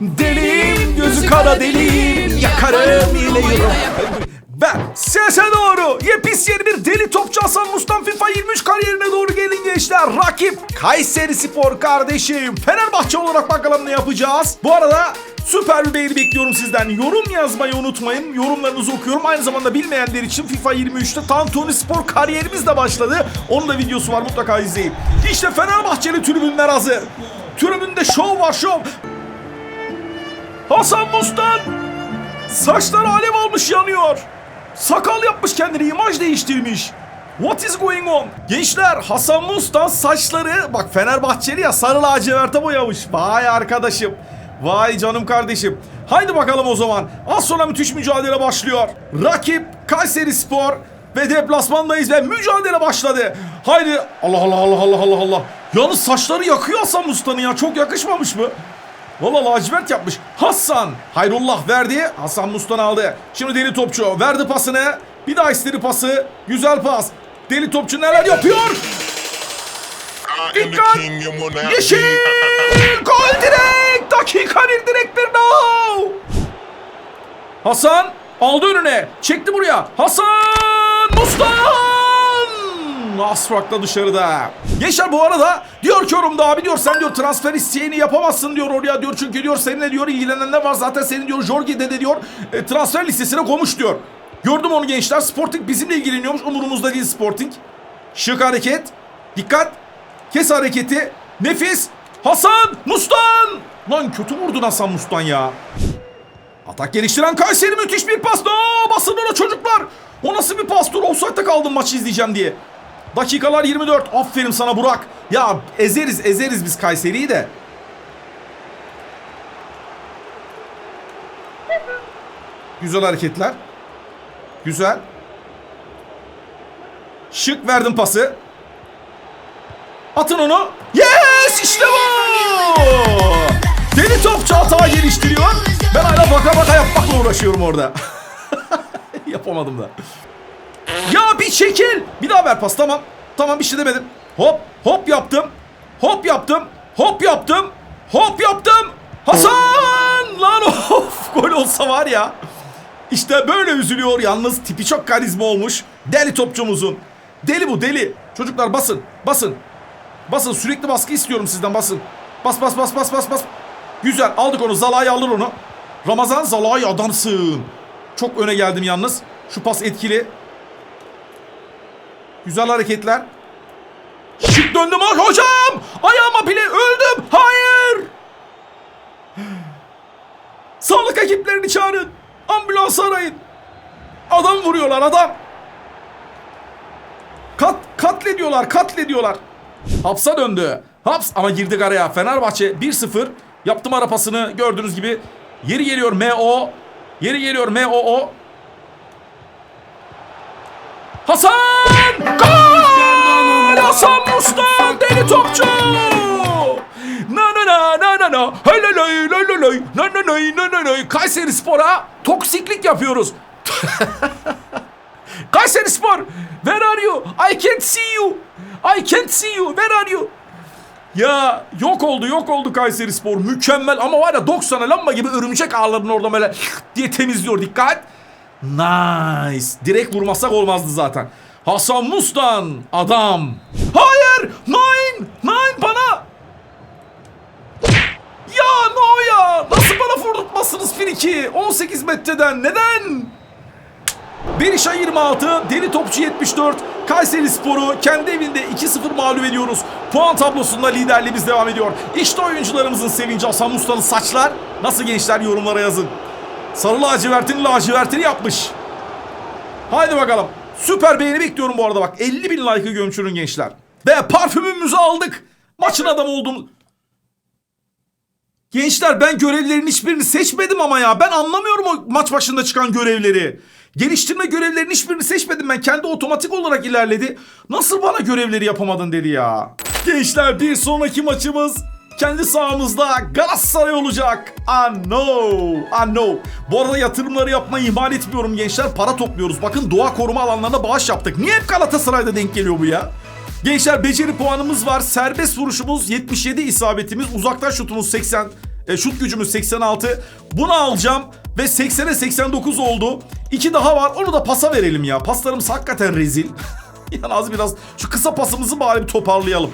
Deliyim gözü kara deliyim Yakarım yine yürü Ben sese doğru Yepis yeni bir deli topçu Hasan Mustan FIFA 23 kariyerine doğru gelin gençler Rakip Kayseri Spor kardeşim Fenerbahçe olarak bakalım ne yapacağız Bu arada Süper bir beğeni bekliyorum sizden. Yorum yazmayı unutmayın. Yorumlarınızı okuyorum. Aynı zamanda bilmeyenler için FIFA 23'te Tantuni Spor kariyerimiz de başladı. Onun da videosu var mutlaka izleyin. İşte Fenerbahçeli tribünler hazır. Tribünde şov var şov. Hasan Mustan saçları alev almış yanıyor. Sakal yapmış kendine imaj değiştirmiş. What is going on? Gençler Hasan Mustan saçları bak Fenerbahçeli ya sarı laciverte boyamış. Vay arkadaşım. Vay canım kardeşim. Haydi bakalım o zaman. Az sonra müthiş mücadele başlıyor. Rakip Kayseri Spor ve deplasmandayız ve mücadele başladı. Haydi Allah Allah Allah Allah Allah Allah. Yalnız saçları yakıyor Hasan Mustan'ın ya. Çok yakışmamış mı? Valla lacivert yapmış. Hasan. Hayrullah verdi. Hasan Mustan aldı. Şimdi deli topçu. Verdi pasını. Bir daha istedi pası. Güzel pas. Deli topçu neler yapıyor? Dikkat! Yeşil! Gol direkt! Dakika bir direkt bir no! Hasan aldı önüne. Çekti buraya. Hasan Mustan! Asfak'ta dışarıda. Yaşar bu arada diyor ki yorumda abi diyor sen diyor transfer isteyeni yapamazsın diyor oraya diyor çünkü diyor seninle diyor ilgilenenler var zaten senin diyor Jorge de diyor e, transfer listesine koymuş diyor. Gördüm onu gençler Sporting bizimle ilgileniyormuş umurumuzda değil Sporting. Şık hareket. Dikkat. Kes hareketi. Nefis. Hasan Mustan. Lan kötü vurdun Hasan Mustan ya. Atak geliştiren Kayseri müthiş bir pas. Aa, basın ona çocuklar. O nasıl bir pas? Dur offside'da kaldım maçı izleyeceğim diye. Dakikalar 24. Aferin sana Burak. Ya ezeriz ezeriz biz Kayseri'yi de. Güzel hareketler. Güzel. Şık verdim pası. Atın onu. Yes işte bu. Deli topçu hata geliştiriyor. Ben hala baka baka yapmakla uğraşıyorum orada. Yapamadım da. Ya bir çekil. Bir daha ver pas tamam. Tamam bir şey demedim. Hop hop yaptım. Hop yaptım. Hop yaptım. Hop yaptım. Hasan! Lan of gol olsa var ya. İşte böyle üzülüyor yalnız tipi çok karizma olmuş. Deli topçumuzun. Deli bu deli. Çocuklar basın basın. Basın sürekli baskı istiyorum sizden basın. Bas bas bas bas bas bas. Güzel aldık onu Zalai alır onu. Ramazan Zalai adamsın. Çok öne geldim yalnız. Şu pas etkili. Güzel hareketler. Şık döndüm ah hocam. Ayağıma bile öldüm. Hayır. Sağlık ekiplerini çağırın. Ambulans arayın. Adam vuruyorlar adam. Kat, katlediyorlar katlediyorlar. Hapsa döndü. Haps ama girdik araya. Fenerbahçe 1-0. Yaptım ara pasını gördüğünüz gibi. Yeri geliyor MO. Yeri geliyor MOO. Hasan! Gol! Hasan Mustan deli topçu! Na na na na na na hay lay lay lay lay na na nay na na nay Kayseri Spor'a toksiklik yapıyoruz. Kayseri Spor where are you? I can't see you. I can't see you. Where are you? Ya yok oldu yok oldu Kayseri Spor mükemmel ama var ya 90'a lamba gibi örümcek ağlarını orada böyle diye temizliyor dikkat. Nice. Direkt vurmasak olmazdı zaten. Hasan Mustan adam. Hayır! Nine! Nine bana! Ya no ya! Nasıl bana vurdurtmazsınız friki? 18 metreden neden? Berişa 26, Deli Topçu 74, Kayseri Sporu kendi evinde 2-0 mağlup ediyoruz. Puan tablosunda liderliğimiz devam ediyor. İşte oyuncularımızın sevinci Hasan Musta'nın saçlar. Nasıl gençler yorumlara yazın. Sarı lacivertin lacivertini yapmış. Haydi bakalım. Süper beğeni bekliyorum bu arada bak. 50 bin like'ı gömçürün gençler. Ve parfümümüzü aldık. Maçın adamı oldum. Gençler ben görevlerin hiçbirini seçmedim ama ya. Ben anlamıyorum o maç başında çıkan görevleri. Geliştirme görevlerinin hiçbirini seçmedim ben. Kendi otomatik olarak ilerledi. Nasıl bana görevleri yapamadın dedi ya. Gençler bir sonraki maçımız kendi sahamızda Galatasaray olacak. I know. I know. Bu arada yatırımları yapmayı ihmal etmiyorum gençler. Para topluyoruz. Bakın doğa koruma alanlarına bağış yaptık. Niye hep Galatasaray'da denk geliyor bu ya? Gençler beceri puanımız var. Serbest vuruşumuz 77 isabetimiz. Uzaktan şutumuz 80. E, şut gücümüz 86. Bunu alacağım ve 80'e 89 oldu. İki daha var. Onu da pasa verelim ya. Paslarımız hakikaten rezil. yani az biraz şu kısa pasımızı bari bir toparlayalım.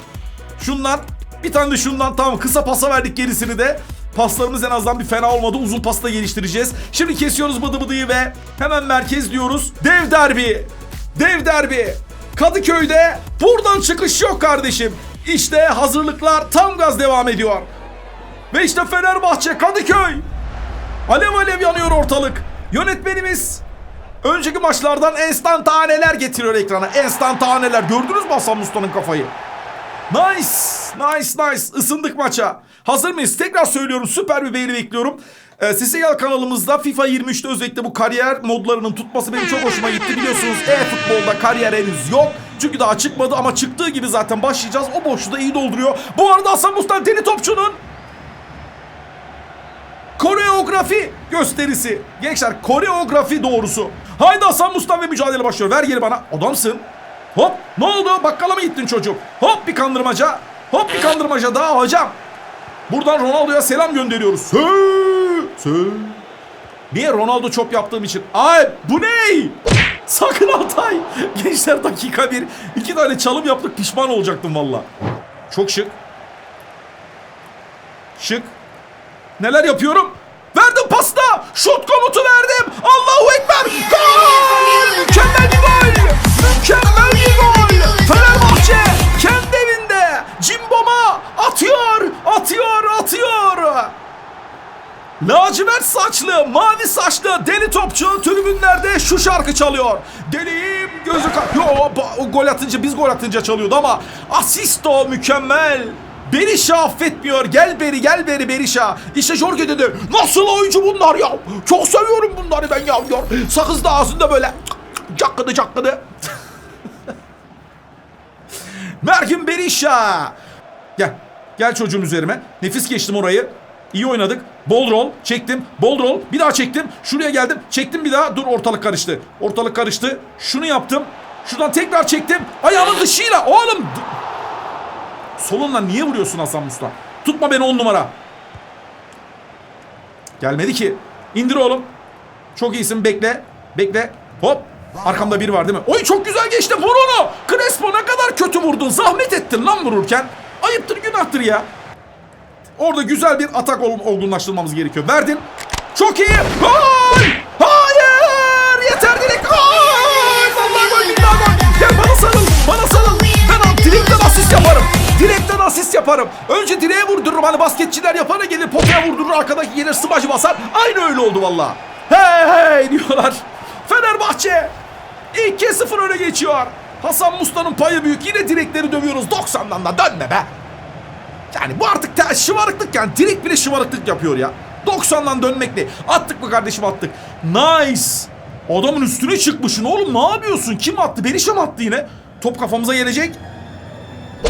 Şundan bir tane de şundan tamam kısa pasa verdik gerisini de. Paslarımız en azından bir fena olmadı. Uzun pasta geliştireceğiz. Şimdi kesiyoruz bıdı bıdıyı ve hemen merkez diyoruz. Dev derbi. Dev derbi. Kadıköy'de buradan çıkış yok kardeşim. İşte hazırlıklar tam gaz devam ediyor. Ve işte Fenerbahçe Kadıköy. Alev alev yanıyor ortalık. Yönetmenimiz önceki maçlardan enstantaneler getiriyor ekrana. Enstantaneler. Gördünüz mü Hasan Mustafa'nın kafayı? Nice, nice, nice. Isındık maça. Hazır mıyız? Tekrar söylüyorum süper bir beğeni bekliyorum. Ee, Seseyal kanalımızda FIFA 23'te özellikle bu kariyer modlarının tutması benim çok hoşuma gitti. Biliyorsunuz e-futbolda kariyer henüz yok. Çünkü daha çıkmadı ama çıktığı gibi zaten başlayacağız. O boşluğu da iyi dolduruyor. Bu arada Hasan Mustafa deli topçunun koreografi gösterisi. Gençler koreografi doğrusu. Haydi Hasan Mustafa ve mücadele başlıyor. Ver geri bana. Adamsın. Hop ne oldu? Bakkala mı gittin çocuk? Hop bir kandırmaca. Hop bir kandırmaca daha hocam. Buradan Ronaldo'ya selam gönderiyoruz. Sö, sö. Niye Ronaldo çop yaptığım için? Ay bu ne? Sakın Altay. Gençler dakika bir. iki tane çalım yaptık pişman olacaktım valla. Çok şık. Şık. Neler yapıyorum? Verdim pasta. Şut komutu verdim. Allahu Ekber. Gol! Mükemmel bir gol. Mükemmel bir gol. Fenerbahçe kendi evinde. Cimbom'a atıyor. Atıyor. Atıyor. Lacivert saçlı, mavi saçlı deli topçu tribünlerde şu şarkı çalıyor. Deliyim gözü Yo gol atınca biz gol atınca çalıyordu ama asisto mükemmel. Berisha affetmiyor. Gel beri gel beri Berisha. İşte Jorge dedi. Nasıl oyuncu bunlar ya? Çok seviyorum bunları ben ya. Sakız da ağzında böyle cakkıdı cakkıdı. Merkin Berisha. Gel. Gel çocuğum üzerime. Nefis geçtim orayı. İyi oynadık. Bol rol. Çektim. Bol rol. Bir daha çektim. Şuraya geldim. Çektim bir daha. Dur ortalık karıştı. Ortalık karıştı. Şunu yaptım. Şuradan tekrar çektim. Ayağımın dışıyla. Oğlum. Solunla niye vuruyorsun Hasan Musta? Tutma beni on numara. Gelmedi ki. İndir oğlum. Çok iyisin. Bekle. Bekle. Hop. Arkamda biri var değil mi? Oy çok güzel geçti. Vur onu. Crespo ne kadar kötü vurdun. Zahmet ettin lan vururken. Ayıptır günahtır ya. Orada güzel bir atak ol- olgunlaştırmamız gerekiyor. Verdin. Çok iyi. Gol! Asist yaparım. Önce direğe vurdururum. Hani basketçiler yapana gelir potaya vurdurur. Arkadaki gelir smacı basar. Aynı öyle oldu valla. Hey hey diyorlar. Fenerbahçe 2-0 öne geçiyor. Hasan Musta'nın payı büyük. Yine direkleri dövüyoruz. 90'dan da dönme be. Yani bu artık te- şımarıklık yani. Direkt bile şımarıklık yapıyor ya. 90'dan dönmek ne? Attık mı kardeşim attık. Nice. Adamın üstüne çıkmışsın oğlum ne yapıyorsun? Kim attı? Berişe mi attı yine? Top kafamıza gelecek.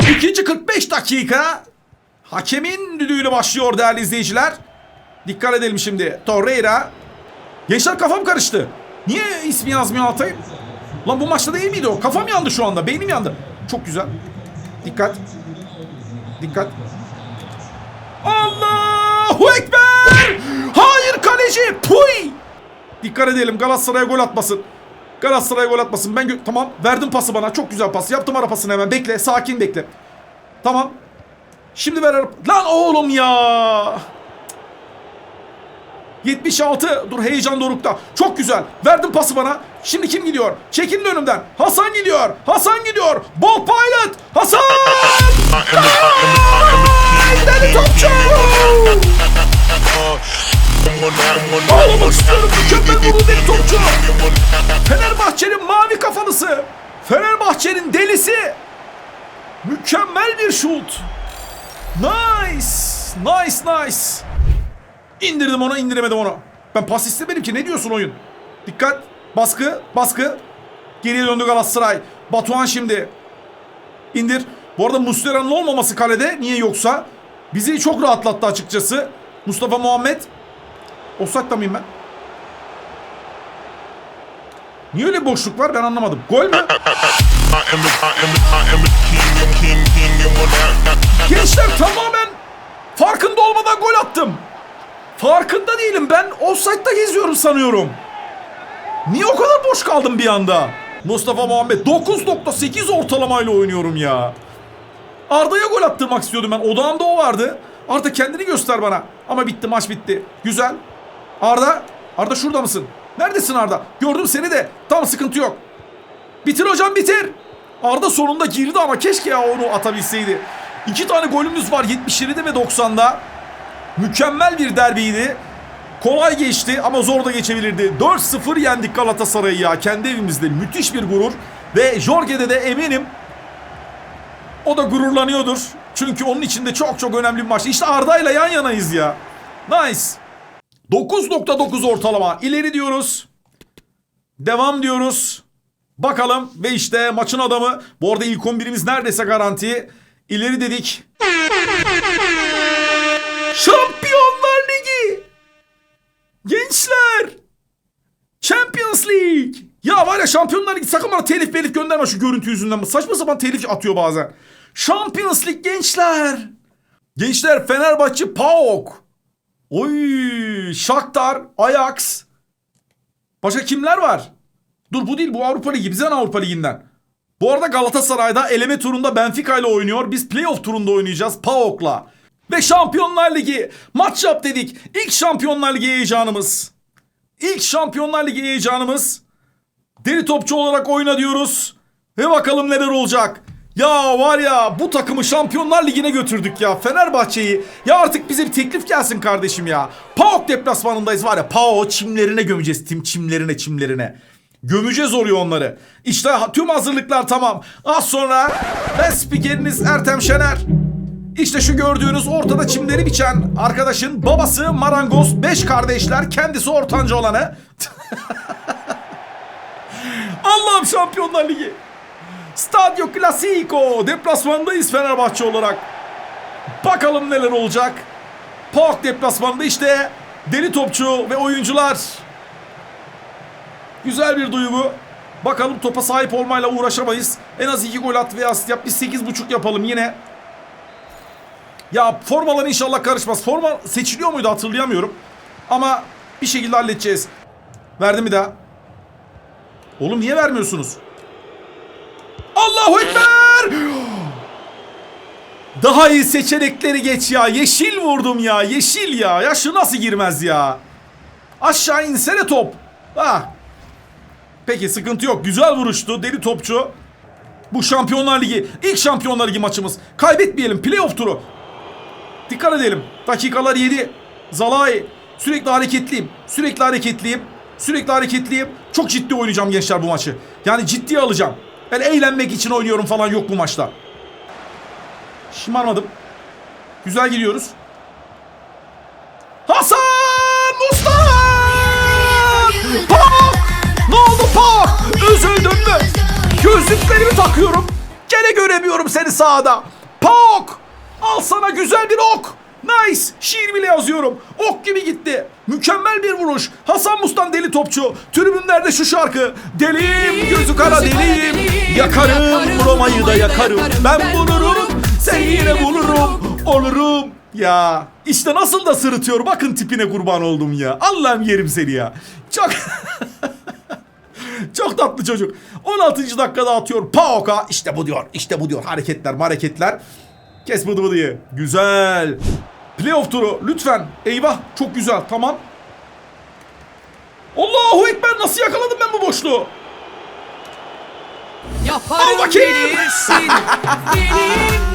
İkinci 45 dakika. Hakemin düdüğüyle başlıyor değerli izleyiciler. Dikkat edelim şimdi. Torreira. Gençler kafam karıştı. Niye ismi yazmıyor Altay? Lan bu maçta değil miydi o? Kafam yandı şu anda. Beynim yandı. Çok güzel. Dikkat. Dikkat. Allahu Ekber! Hayır kaleci! Puy! Dikkat edelim Galatasaray'a gol atmasın. Galatasaray'a gol atmasın. Ben tamam verdim pası bana. Çok güzel pas. Yaptım ara pasını hemen. Bekle. Sakin bekle. Tamam. Şimdi ver ara... Lan oğlum ya! 76. Dur heyecan dorukta. Çok güzel. Verdim pası bana. Şimdi kim gidiyor? Çekilin önümden. Hasan gidiyor. Hasan gidiyor. Ball pilot. Hasan! Deli topçu! Ağlamak istiyorum. Mükemmel vurdu deli topçu. Fenerbahçe'nin mavi kafalısı. Fenerbahçe'nin delisi. Mükemmel bir şut. Nice. Nice nice. İndirdim onu indiremedim onu. Ben pas istemedim ki ne diyorsun oyun? Dikkat. Baskı. Baskı. Geriye döndü Galatasaray. Batuhan şimdi. İndir. Bu arada Muslera'nın olmaması kalede. Niye yoksa? Bizi çok rahatlattı açıkçası. Mustafa Muhammed. Offside'da mıyım ben? Niye öyle boşluk var ben anlamadım. Gol mü? Gençler tamamen farkında olmadan gol attım. Farkında değilim. Ben offside'da geziyorum sanıyorum. Niye o kadar boş kaldım bir anda? Mustafa Muhammed 9.8 ortalamayla oynuyorum ya. Arda'ya gol attırmak istiyordum ben. Odağımda o vardı. Arda kendini göster bana. Ama bitti maç bitti. Güzel. Arda. Arda şurada mısın? Neredesin Arda? Gördüm seni de. Tamam sıkıntı yok. Bitir hocam bitir. Arda sonunda girdi ama keşke ya onu atabilseydi. İki tane golümüz var 77'de ve 90'da. Mükemmel bir derbiydi. Kolay geçti ama zor da geçebilirdi. 4-0 yendik Galatasaray'ı ya. Kendi evimizde müthiş bir gurur. Ve Jorge'de de eminim o da gururlanıyordur. Çünkü onun için de çok çok önemli bir maç. İşte Arda'yla yan yanayız ya. Nice. 9.9 ortalama. İleri diyoruz. Devam diyoruz. Bakalım ve işte maçın adamı. Bu arada ilk 11'imiz neredeyse garanti. İleri dedik. Şampiyonlar Ligi. Gençler. Champions League. Ya var ya Şampiyonlar Ligi sakın bana telif belif gönderme şu görüntü yüzünden. Saçma sapan telif atıyor bazen. Champions League gençler. Gençler Fenerbahçe PAOK. Oy Shakhtar, Ajax. Başka kimler var? Dur bu değil bu Avrupa Ligi. Bizden Avrupa Ligi'nden. Bu arada Galatasaray'da eleme turunda Benfica ile oynuyor. Biz playoff turunda oynayacağız PAOK'la. Ve Şampiyonlar Ligi maç yap dedik. İlk Şampiyonlar Ligi heyecanımız. İlk Şampiyonlar Ligi heyecanımız. Deli topçu olarak oyna diyoruz. Ve bakalım neler olacak. Ya var ya bu takımı Şampiyonlar Ligi'ne götürdük ya. Fenerbahçe'yi. Ya artık bize bir teklif gelsin kardeşim ya. PAOK deplasmanındayız var ya. PAOK çimlerine gömeceğiz. Tim çimlerine çimlerine. Gömeceğiz oraya onları. İşte tüm hazırlıklar tamam. Az sonra ben spikeriniz Ertem Şener. İşte şu gördüğünüz ortada çimleri biçen arkadaşın babası marangoz, beş kardeşler, kendisi ortanca olanı. Allah'ım Şampiyonlar Ligi. Stadio Clasico. Deplasmandayız Fenerbahçe olarak. Bakalım neler olacak. PAOK deplasmanında işte deli topçu ve oyuncular. Güzel bir duygu. Bakalım topa sahip olmayla uğraşamayız. En az iki gol at ve asist yap. Biz 8.5 yapalım yine. Ya formalar inşallah karışmaz. Forma seçiliyor muydu hatırlayamıyorum. Ama bir şekilde halledeceğiz. Verdim bir daha. Oğlum niye vermiyorsunuz? Allahu Ekber! Daha iyi seçenekleri geç ya. Yeşil vurdum ya. Yeşil ya. Ya şu nasıl girmez ya? Aşağı insene top. Ha. Peki sıkıntı yok. Güzel vuruştu. Deli topçu. Bu Şampiyonlar Ligi. ilk Şampiyonlar Ligi maçımız. Kaybetmeyelim. Playoff turu. Dikkat edelim. Dakikalar 7. Zalai. Sürekli hareketliyim. Sürekli hareketliyim. Sürekli hareketliyim. Çok ciddi oynayacağım gençler bu maçı. Yani ciddiye alacağım. Ben eğlenmek için oynuyorum falan yok bu maçta. Şımarmadım. Güzel gidiyoruz. Hasan Mustafa! Pak! Ne oldu Pak? Üzüldün mü? Gözlüklerimi takıyorum. Gene göremiyorum seni sahada. Pak! Al sana güzel bir ok. Nice. Şiir bile yazıyorum. Ok gibi gitti. Mükemmel bir vuruş. Hasan Mustan deli topçu. Tribünlerde şu şarkı. Deliyim gözü kara deliyim. Yakarım Roma'yı da yakarım. Ben bulurum. Sen yine bulurum. Olurum. Ya işte nasıl da sırıtıyor. Bakın tipine kurban oldum ya. Allah'ım yerim seni ya. Çok... Çok tatlı çocuk. 16. dakikada atıyor. Paoka. İşte bu diyor. İşte bu diyor. Hareketler hareketler. Kes bıdı bıdıyı. Güzel. Playoff turu. Lütfen. Eyvah. Çok güzel. Tamam. Allahu Ekber. Nasıl yakaladım ben bu boşluğu? Yaparım Al bakayım. Deliyim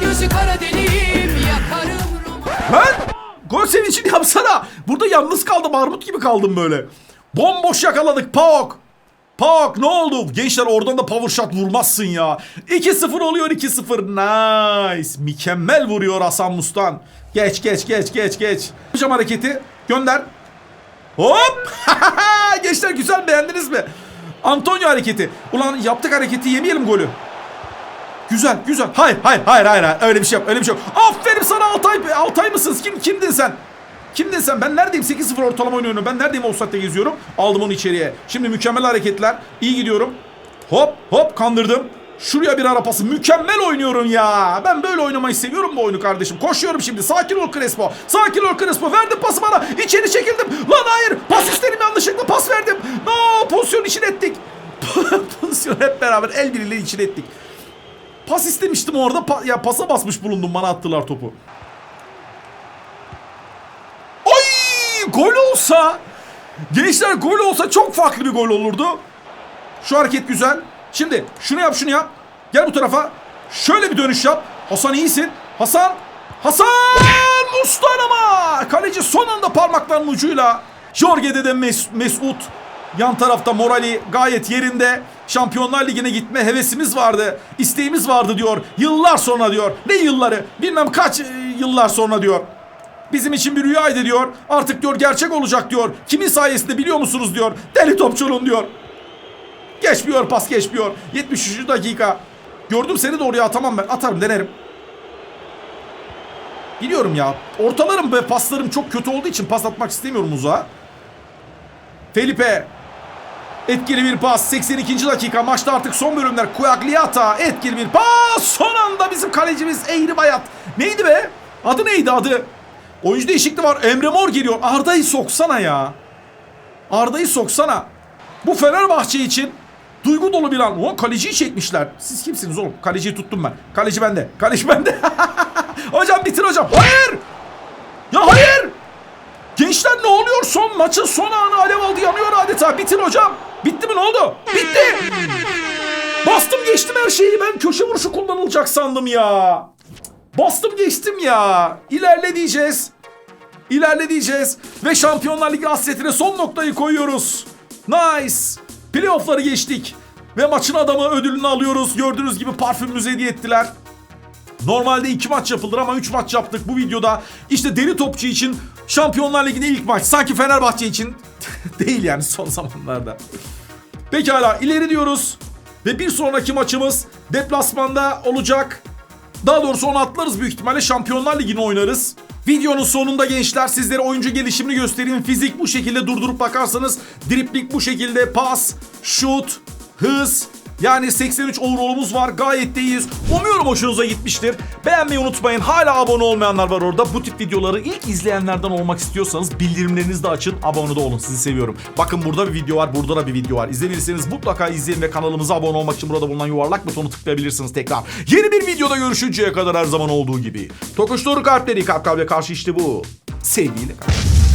gözü kara deliyim. Yakarım. Ben gol sevincini yapsana. Burada yalnız kaldım. Armut gibi kaldım böyle. Bomboş yakaladık. Paok. Paok ne oldu? Gençler oradan da power shot vurmazsın ya. 2-0 oluyor 2-0. Nice. Mükemmel vuruyor Hasan Mustan. Geç geç geç geç geç. Yapacağım hareketi. Gönder. Hop. Gençler güzel beğendiniz mi? Antonio hareketi. Ulan yaptık hareketi yemeyelim golü. Güzel güzel. Hayır hayır hayır hayır. hayır. Öyle bir şey yok. Öyle bir şey yok. Aferin sana Altay. Altay mısınız? Kim kimdin sen? Kimdin sen? Ben neredeyim? 8-0 ortalama oynuyorum. Ben neredeyim offside'de geziyorum? Aldım onu içeriye. Şimdi mükemmel hareketler. İyi gidiyorum. Hop hop kandırdım. Şuraya bir ara pası. Mükemmel oynuyorum ya. Ben böyle oynamayı seviyorum bu oyunu kardeşim. Koşuyorum şimdi. Sakin ol Crespo. Sakin ol Crespo. Verdim pası bana. İçeri çekildim. Lan hayır. Pas istedim yanlışlıkla pas verdim. No, pozisyon için ettik. pozisyon hep beraber el birliğiyle için ettik. Pas istemiştim orada. Pa- ya pasa basmış bulundum. Bana attılar topu. Ay! Gol olsa Gençler gol olsa çok farklı bir gol olurdu. Şu hareket güzel. Şimdi şunu yap şunu yap. Gel bu tarafa. Şöyle bir dönüş yap. Hasan iyisin. Hasan. Hasan Mustan ama. Kaleci son anda parmaklarının ucuyla. Jorge'de de Mes- Mesut. Yan tarafta morali gayet yerinde. Şampiyonlar Ligi'ne gitme hevesimiz vardı. isteğimiz vardı diyor. Yıllar sonra diyor. Ne yılları? Bilmem kaç e, yıllar sonra diyor. Bizim için bir rüyaydı diyor. Artık diyor gerçek olacak diyor. Kimin sayesinde biliyor musunuz diyor. Deli topçunun diyor. Geçmiyor pas geçmiyor. 73. dakika. Gördüm seni de oraya atamam ben. Atarım denerim. Biliyorum ya. Ortalarım ve paslarım çok kötü olduğu için pas atmak istemiyorum uzağa. Felipe. Etkili bir pas. 82. dakika. Maçta artık son bölümler. Kuyagliata. Etkili bir pas. Son anda bizim kalecimiz Eğri Bayat. Neydi be? Adı neydi adı? Oyuncu değişikliği var. Emre Mor geliyor. Arda'yı soksana ya. Arda'yı soksana. Bu Fenerbahçe için duygu dolu bir an. O kaleciyi çekmişler. Siz kimsiniz oğlum? Kaleciyi tuttum ben. Kaleci bende. Kaleci bende. hocam bitir hocam. Hayır. Ya hayır. Gençler ne oluyor? Son maçın son anı alev aldı yanıyor adeta. Bitir hocam. Bitti mi ne oldu? Bitti. Bastım geçtim her şeyi. Ben köşe vuruşu kullanılacak sandım ya. Bastım geçtim ya. İlerle diyeceğiz. İlerle diyeceğiz. Ve Şampiyonlar Ligi hasretine son noktayı koyuyoruz. Nice. Playoff'ları geçtik. Ve maçın adamı ödülünü alıyoruz. Gördüğünüz gibi parfümümüzü hediye ettiler. Normalde iki maç yapılır ama üç maç yaptık bu videoda. İşte deli topçu için Şampiyonlar Ligi'nde ilk maç. Sanki Fenerbahçe için değil yani son zamanlarda. Pekala ileri diyoruz. Ve bir sonraki maçımız deplasmanda olacak. Daha doğrusu onu atlarız büyük ihtimalle Şampiyonlar Ligi'ni oynarız. Videonun sonunda gençler sizlere oyuncu gelişimini göstereyim. Fizik bu şekilde durdurup bakarsanız dripling bu şekilde pas, şut, hız, yani 83 overall'umuz var. Gayet de iyiyiz. Umuyorum hoşunuza gitmiştir. Beğenmeyi unutmayın. Hala abone olmayanlar var orada. Bu tip videoları ilk izleyenlerden olmak istiyorsanız bildirimlerinizi de açın. Abone de olun. Sizi seviyorum. Bakın burada bir video var. Burada da bir video var. İzlemediyseniz mutlaka izleyin ve kanalımıza abone olmak için burada bulunan yuvarlak butonu tıklayabilirsiniz tekrar. Yeni bir videoda görüşünceye kadar her zaman olduğu gibi. Tokuştur kalpleri kalp kalbe karşı işte bu. Sevgiyle kalın.